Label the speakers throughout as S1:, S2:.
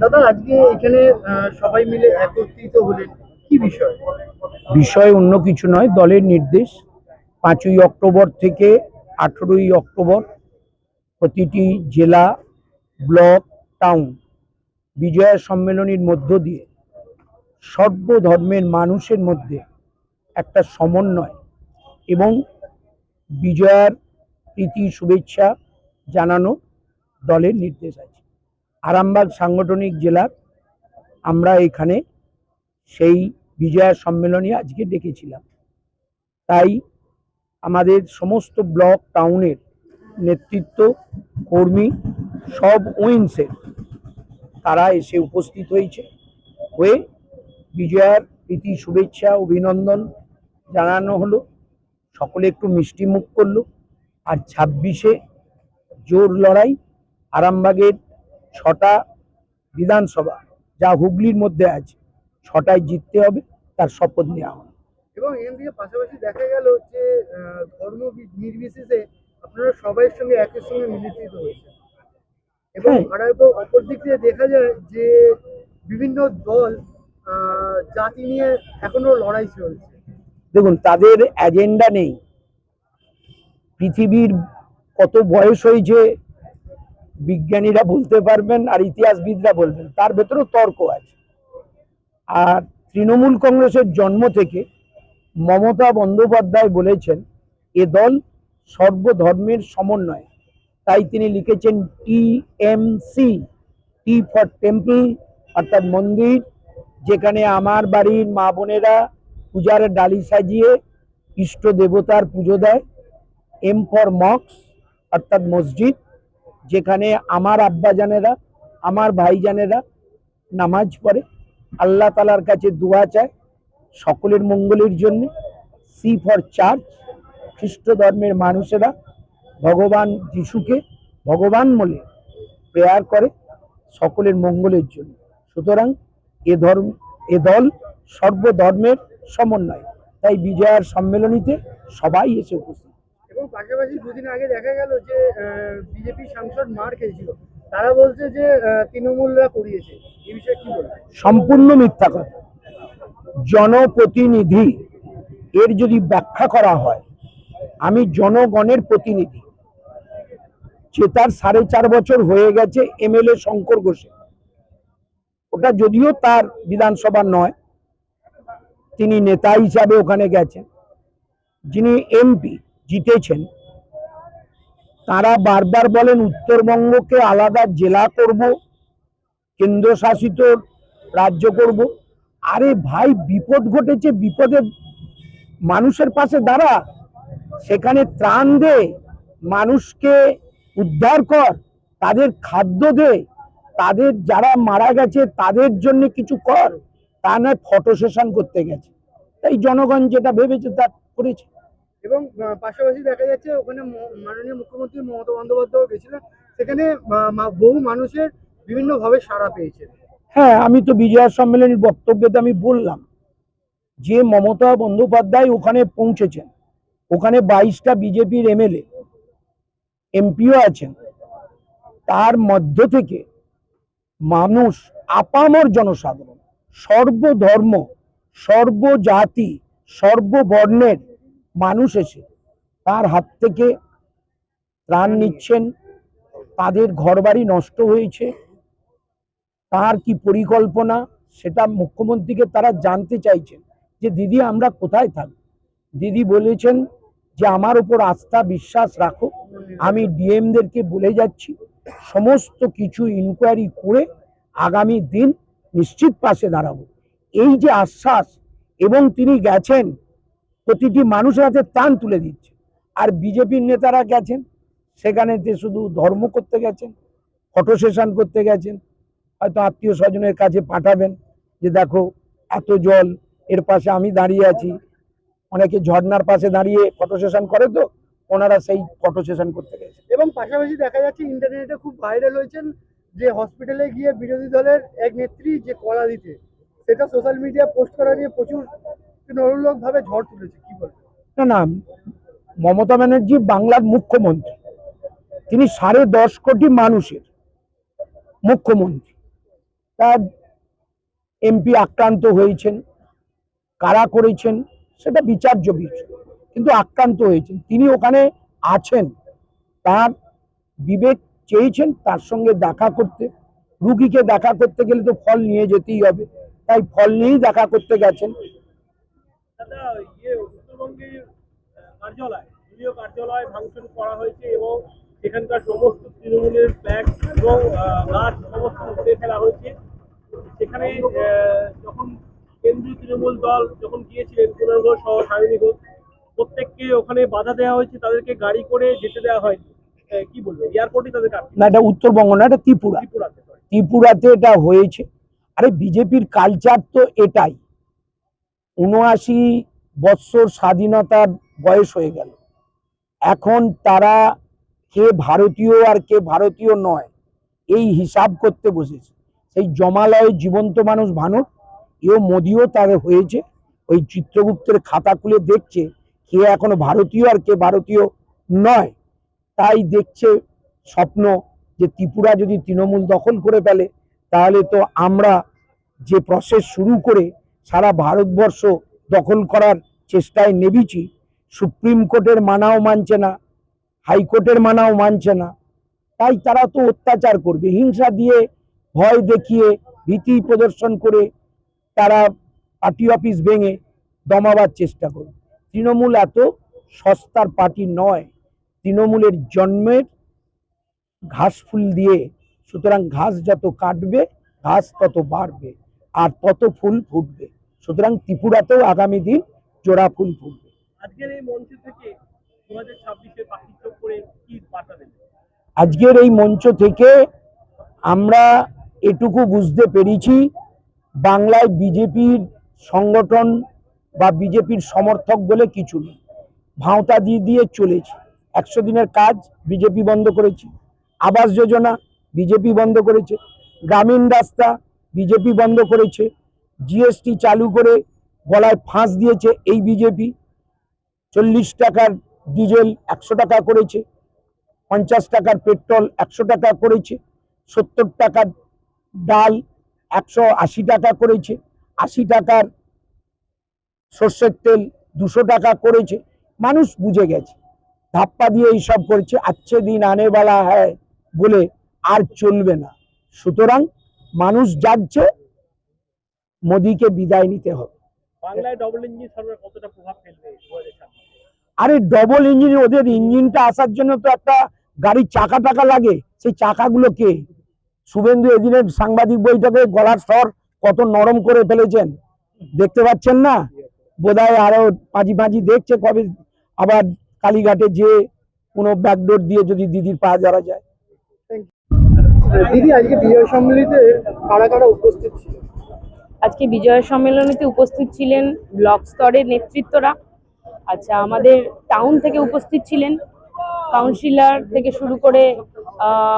S1: দাদা, আজকে এখানে সবাই মিলে একত্রিত হলেন। কি বিষয়?
S2: বিষয় অন্য কিছু নয়, দলের নির্দেশ। পাঁচই অক্টোবর থেকে আঠেরোই অক্টোবর প্রতিটি জেলা, ব্লক, টাউন বিজয়া সম্মেলনীর মধ্য দিয়ে সর্বধর্মের মানুষের মধ্যে একটা সমন্বয় এবং বিজয়ার প্রীতি, শুভেচ্ছা জানানো দলের নির্দেশ আছে। আরামবাগ সাংগঠনিক জেলার আমরা এখানে সেই বিজয়া সম্মেলনী আজকে ডেকেছিলাম। তাই আমাদের সমস্ত ব্লক টাউনের নেতৃত্ব, কর্মী, সব উইংসের তারা এসে উপস্থিত হয়েছে। হয়ে বিজয়ার প্রীতি, শুভেচ্ছা, অভিনন্দন জানানো হলো। সকলে একটু মিষ্টি মুখ করল। আর ছাব্বিশে জোর লড়াই আরামবাগের ছটা বিধানসভা যা হুগলির মধ্যে আছে ছটায় জিততে হবে তার শপথ নেওয়া হবে।
S1: এবং এখান থেকে পাশাপাশি দেখা গেল যে ধর্ম নির্বিশেষে আপনারা সবাইয়ের সঙ্গে একের সঙ্গে মিলিত হয়েছে এবং
S2: হ্যাঁ।
S1: আর অপর দিক দিয়ে দেখা যায় যে বিভিন্ন দল আহ, জাতি নিয়ে এখনও লড়াই চলছে।
S2: দেখুন তাদের এজেন্ডা নেই। পৃথিবীর কত বয়স হয়েছে বিজ্ঞানীরা বলতে পারবেন আর ইতিহাসবিদরা বলবেন, তার ভেতরেও তর্ক আছে। আর তৃণমূল কংগ্রেসের জন্ম থেকে মমতা বন্দ্যোপাধ্যায় বলেছেন, এ দল সর্বধর্মের সমন্বয়। তাই তিনি লিখেছেন টিএমসি টি ফর টেম্পল অর্থাৎ মন্দির, যেখানে আমার বাড়ির মা বোনেরা পূজার ডালি সাজিয়ে ইষ্ট দেবতার পুজো দেয়। এম ফর মক্স অর্থাৎ মসজিদ, যেখানে আমার আব্বাজানেরা আমার ভাইজানেরা নামাজ পড়ে। আল্লাহ তালার কাছে দোয়া চায় সকলের মঙ্গলের জন্য। সি ফর চার্চ খ্রিস্ট ধর্মের মানুষেরা ভগবান যিশুকে ভগবান বলে প্রেয়ার করে সকলের মঙ্গলের জন্য। সুতরাং এ ধর্ম, এ দল সর্বধর্মের সমন্বয়। তাই বিজয়ার সম্মেলনীতে সবাই এসে উপস্থিত।
S1: এবং পাশাপাশি দুদিন আগে দেখা গেল যে বিজেপি সাংসদ মার খেয়েছিল। তারা বলছে যে তৃণমূলরা করিয়েছে। এই বিষয়ে কি বলবেন?
S2: সম্পূর্ণ মিথ্যা কথা। জনপ্রতিনিধি, এর যদি ব্যাখ্যা করা হয়, আমি জনগণের প্রতিনিধি। যে তার সাড়ে চার বছর হয়ে গেছে এমএলএ শঙ্কর ঘোষে। ওটা যদিও তার বিধানসভা নয়, তিনি নেতা হিসাবে ওখানে গেছেন। যিনি এমপি জিতেছেন। তারা বারবার বলেন, উত্তরবঙ্গকে আলাদা জেলা করব, কেন্দ্রশাসিত রাজ্য করব। আরে ভাই, বিপদ ঘটেছে, বিপদে মানুষের পাশে দাঁড়া। সেখানে ত্রাণ দে, মানুষকে উদ্ধার কর, তাদের খাদ্য দে, তাদের যারা মারা গেছে, তাদের জন্য কিছু কর। তা নয়, ফটো সেশন করতে গেছে। তাই জনগণ যেটা ভেবেছে, তা করেছে।
S1: এবং পাশাপাশি দেখা যাচ্ছে ওখানে মাননীয় মুখ্যমন্ত্রী মমতা বন্দ্যোপাধ্যায় গেছিলেন। সেখানে বহু মানুষের বিভিন্নভাবে সাড়া পেয়েছে।
S2: হ্যাঁ আমি তো বিজয়া সম্মেলনের বক্তব্যতে আমি বললাম যে মমতা বন্দ্যোপাধ্যায় ওখানে পৌঁছেছেন। ওখানে বাইশটা বিজেপির এমএলএ, এমপিও আছেন। তার মধ্য থেকে মানুষ আপামর জনসাধারণ, সর্বধর্ম, সর্বজাতি, সর্ববর্ণের মানুষ এসে তার হাত থেকে ত্রাণ নিচ্ছেন। তাদের ঘরবাড়ি নষ্ট হয়েছে। তার কি পরিকল্পনা সেটা মুখ্যমন্ত্রীকে তারা জানতে চাইছেন যে, দিদি, আমরা কোথায় থাকব? দিদি বলেছেন যে, আমার উপর আস্থা, বিশ্বাস রাখো। আমি ডিএমদেরকে বলে যাচ্ছি। সমস্ত কিছু ইনকোয়ারি করে আগামী দিন নিশ্চিত পাশে দাঁড়াবো। এই যে আশ্বাস এবং তিনি গেছেন প্রতিটি মানুষের হাতে ত্রাণ তুলে দিচ্ছে। আর বিজেপির নেতারা গেছেন, সেখানে যে শুধু ধর্ম করতে গেছেন, ফটো সেশন করতে গেছেন, হয়তো আত্মীয় স্বজনের কাছে পাঠাবেন যে দেখো, এত জল, এর পাশে আমি দাঁড়িয়ে আছি। অনেকে ঝর্নার পাশে দাঁড়িয়ে ফটো সেশন করে তো, ওনারা সেই ফটো সেশন করতে গেছে
S1: এবং পাশাপাশি দেখা যাচ্ছে ইন্টারনেটে খুব ভাইরাল হয়েছেন যে হসপিটালে গিয়ে বিরোধী দলের এক নেত্রী যে কলা দিতে, সেটা সোশ্যাল মিডিয়া পোস্ট করা নিয়ে প্রচুর ভাবে ঝড় তুলেছে, কি বলবেন?
S2: না মমতা ব্যানার্জি বাংলার মুখ্যমন্ত্রী। তিনি সাড়ে দশ কোটি মানুষের মুখ্যমন্ত্রী। তার এমপি আক্রান্ত হয়েছেন, কারা করেছেন, সেটা বিচার্য বিষয়। কিন্তু আক্রান্ত হয়েছেন, তিনি ওখানে আছেন, তার বিবেক চেয়েছেন তার সঙ্গে দেখা করতে। রুগীকে দেখা করতে গেলে তো ফল নিয়ে যেতেই হবে, তাই ফল নিয়েই দেখা করতে গেছেন।
S3: দাদা ইয়ে কার্যালয় দলীয় কার্যালয় ভাঙচুর করা হয়েছে এবং সেখানকার সমস্ত তৃণমূলের এবং গাছ সমস্ত উঠে ফেলা হয়েছে। সেখানে যখন কেন্দ্রীয় তৃণমূল দল যখন গিয়েছিলেন কুণাল ঘোষ সহ সায়নী ঘোষ প্রত্যেককে ওখানে বাধা দেওয়া হয়েছে তাদেরকে গাড়ি করে যেতে দেওয়া হয়নি। কি বলবে এয়ারপোর্টে আটকে
S2: না এটা উত্তরবঙ্গ না এটা ত্রিপুরা।
S3: ত্রিপুরাতে
S2: এটা হয়েছে। আরে বিজেপির কালচার তো এটাই। উনআশি বৎসর স্বাধীনতার বয়স হয়ে গেল। এখন তারা কে ভারতীয় আর কে ভারতীয় নয়, এই হিসাব করতে বসেছে। সেই জমালয়ে জীবন্ত মানুষ ভানুর, এও মোদিও তার হয়েছে। ওই চিত্রগুপ্তের খাতা খুলে দেখছে কে এখনও ভারতীয় আর কে ভারতীয় নয়। তাই দেখছে স্বপ্ন যে ত্রিপুরা যদি তৃণমূল দখল করে ফেলে, তাহলে তো আমরা যে প্রসেস শুরু করে সারা ভারতবর্ষ দখল করার চেষ্টায় নেমেছি। সুপ্রিম কোর্টের মানাও মানছে না, হাইকোর্টের মানাও মানছে না। তাই তারা তো অত্যাচার করবে, হিংসা দিয়ে ভয় দেখিয়ে ভীতি প্রদর্শন করে তারা পার্টি অফিস ভেঙে দমাবার চেষ্টা করবে। তৃণমূল এত সস্তার পার্টি নয়, তৃণমূলের জন্মের ঘাস ফুল দিয়ে। সুতরাং ঘাস যত কাটবে, ঘাস তত বাড়বে। আর তত ফুল ফুটবে। সুতরাং ত্রিপুরাতেও আগামী দিন জোড়া ফুল ফুটবে।
S3: এই মঞ্চ থেকে
S2: আজকের এই মঞ্চ থেকে আমরা এটুকু বুঝতে পেরেছি বাংলায় বিজেপির সংগঠন বা বিজেপির সমর্থক বলে কিছু নেই। ভাঁওতা দিয়ে দিয়ে চলেছে। একশো দিনের কাজ বিজেপি বন্ধ করেছে। আবাস যোজনা বিজেপি বন্ধ করেছে। গ্রামীণ রাস্তা বিজেপি বন্ধ করেছে জিএসটি চালু করে গলায় ফাঁস দিয়েছে এই বিজেপি। চল্লিশ টাকার ডিজেল একশো টাকা করেছে, পঞ্চাশ টাকার পেট্রোল একশো টাকা করেছে, সত্তর টাকার ডাল একশো আশি টাকা করেছে, আশি টাকার সর্ষের তেল দুশো টাকা করেছে। মানুষ বুঝে গেছে, ধাপ্পা দিয়ে এইসব করছে, আচ্ছে দিন আনেবালা হ্যায় বলে আর চলবে না। সুতরাং মানুষ যাচ্ছে মোদিকে বিদায় নিতে হবে।
S3: বাংলায় ডবল ইঞ্জিন সরকার কতটা প্রভাব ফেলবে দু হাজার ছাব্বিশে
S2: আরে ডবল ইঞ্জিন ওদের ইঞ্জিনটা আসার জন্য তো একটা গাড়ির চাকা টাকা লাগে। সেই চাকাগুলো কে? শুভেন্দু এদিনের সাংবাদিক বৈঠকে গলার স্বর কত নরম করে ফেলেছেন। দেখতে পাচ্ছেন না? বোধহয় আরও পাঁজি পাঁজি দেখছে কবে আবার কালীঘাটে যে কোনো ব্যাকডোর দিয়ে যদি দিদির পা ধরা যায়।
S1: দিদি, আজকে বিজয় কারা কারা উপস্থিত ছিল?
S4: আজকে বিজয় সম্মেলনীতে উপস্থিত ছিলেন ব্লক স্তরের নেতৃত্বরা। আচ্ছা আমাদের টাউন থেকে উপস্থিত ছিলেন। কাউন্সিলর থেকে শুরু করে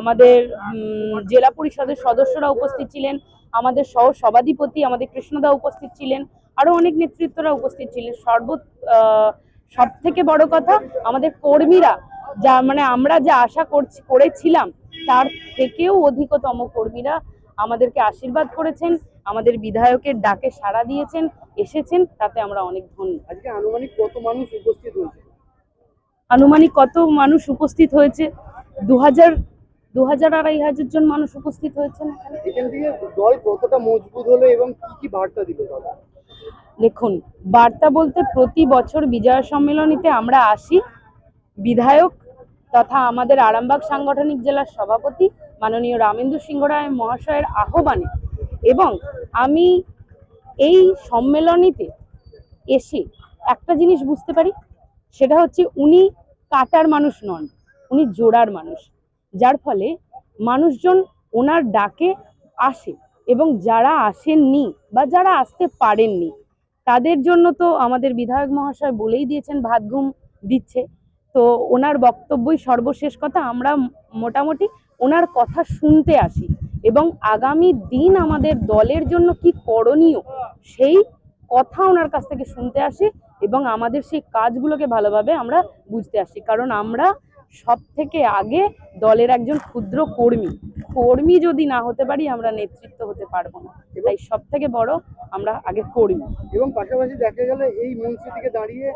S4: আমাদের জেলা পরিষদের সদস্যরা উপস্থিত ছিলেন। আমাদের সহ সভাধিপতি আমাদের কৃষ্ণদা উপস্থিত ছিলেন। আরও অনেক নেতৃত্বরা উপস্থিত ছিলেন। সর্ব সব থেকে বড় কথা, আমাদের কর্মীরা, যা মানে আমরা যা আশা করছি, করেছিলাম তার থেকেও অধিকতম কর্মীরা আমাদেরকে আশীর্বাদ করেছেন আমাদের বিধায়কের ডাকে সাড়া দিয়েছেন এসেছেন তাতে আমরা অনেক ধন্য।
S1: আজকে আনুমানিক কত মানুষ উপস্থিত হয়েছে?
S4: আনুমানিক কত মানুষ উপস্থিত হয়েছে? দু হাজার দু হাজার আড়াই হাজার জন মানুষ উপস্থিত হয়েছেন এখান।
S1: থেকে দল কতটা মজবুত হলো এবং কি কি বার্তা দিল?
S4: দেখুন বার্তা বলতে প্রতি বছর বিজয়া সম্মেলনীতে আমরা আসি বিধায়ক তথা আমাদের আরামবাগ সাংগঠনিক জেলার সভাপতি মাননীয় রামেন্দু সিংহ রায় মহাশয়ের আহ্বানে। এবং আমি এই সম্মেলনীতে এসে একটা জিনিস বুঝতে পারি, সেটা হচ্ছে উনি কাটার মানুষ নন, উনি জোড়ার মানুষ। যার ফলে মানুষজন ওনার ডাকে আসে এবং যারা আসেননি বা যারা আসতে পারেননি, তাদের জন্য তো আমাদের বিধায়ক মহাশয় বলেই দিয়েছেন, ভাত ঘুম দিচ্ছে। তো ওনার বক্তব্যই সর্বশেষ কথা। আমরা মোটামুটি ওনার কথা শুনতে আসি এবং আগামী দিন আমাদের দলের জন্য কি করণীয় সেই কথা ওনার কাছ থেকে শুনতে আসি এবং আমাদের সেই কাজগুলোকে ভালোভাবে আমরা বুঝতে আসি। কারণ আমরা সব থেকে আগে দলের একজন ক্ষুদ্র কর্মী। কর্মী যদি না হতে পারি আমরা নেতৃত্ব হতে পারব না। তাই সব থেকে বড় আমরা আগে কর্মী।
S1: এবং পাশাপাশি দেখা গেল এই মঞ্চে থেকে দাঁড়িয়ে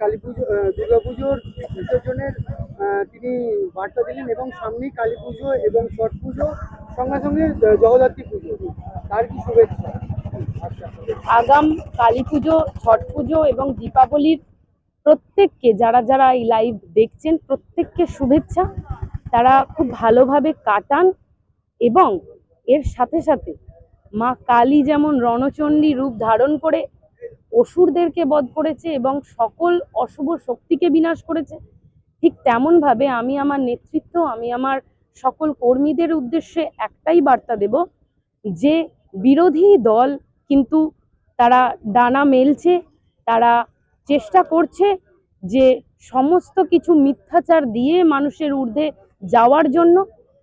S1: কালী পুজো দুর্গা পুজোর বিসর্জনের তিনি বার্তা দিলেন এবং সামনেই কালী পুজো এবং ছট পুজো, সঙ্গে সঙ্গে জগদ্ধাত্রী পুজো। তার কি শুভেচ্ছা?
S4: আগাম কালী পুজো, ছট পুজো এবং দীপাবলির প্রত্যেককে, যারা যারা এই লাইভ দেখছেন, প্রত্যেককে শুভেচ্ছা। তারা খুব ভালোভাবে কাটান এবং এর সাথে সাথে মা কালী যেমন রণচণ্ডী রূপ ধারণ করে অসুরদেরকে বধ করেছে এবং সকল অশুভ শক্তিকে বিনাশ করেছে। ঠিক তেমনভাবে আমি আমার নেতৃত্ব, আমি আমার সকল কর্মীদের উদ্দেশ্যে একটাই বার্তা দেব যে, বিরোধী দল কিন্তু তারা ডানা মেলছে, তারা চেষ্টা করছে যে সমস্ত কিছু মিথ্যাচার দিয়ে মানুষের ঊর্ধ্বে যাওয়ার জন্য।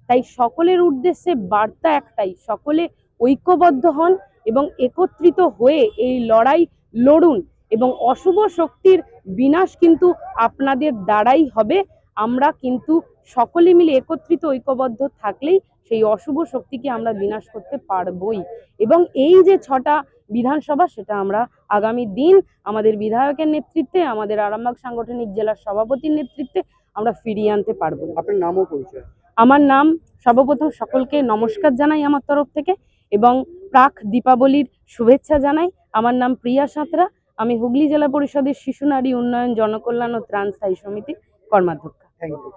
S4: তাই সকলের উদ্দেশ্যে বার্তা একটাই, সকলে ঐক্যবদ্ধ হন এবং একত্রিত হয়ে এই লড়াই লড়ুন এবং অশুভ শক্তির বিনাশ কিন্তু আপনাদের দ্বারাই হবে। আমরা কিন্তু সকলে মিলে একত্রিত ঐক্যবদ্ধ থাকলেই সেই অশুভ শক্তিকে আমরা বিনাশ করতে পারবই। এবং এই যে ছটা বিধানসভা সেটা আমরা আগামী দিন আমাদের বিধায়কের নেতৃত্বে আমাদের আরামবাগ সাংগঠনিক জেলার সভাপতির নেতৃত্বে আমরা ফিরিয়ে আনতে পারব।
S1: আপনার নামও পরিচয়।
S4: আমার নাম সর্বপ্রথম সকলকে নমস্কার জানাই আমার তরফ থেকে। এবং প্রাক দীপাবলির শুভেচ্ছা জানাই। আমার নাম প্রিয়া সাঁতরা। আমি হুগলি জেলা পরিষদের শিশু নারী উন্নয়ন জনকল্যাণ ও ত্রাণ স্থায়ী সমিতি কর্মাধ্যক্ষ।
S1: Thank you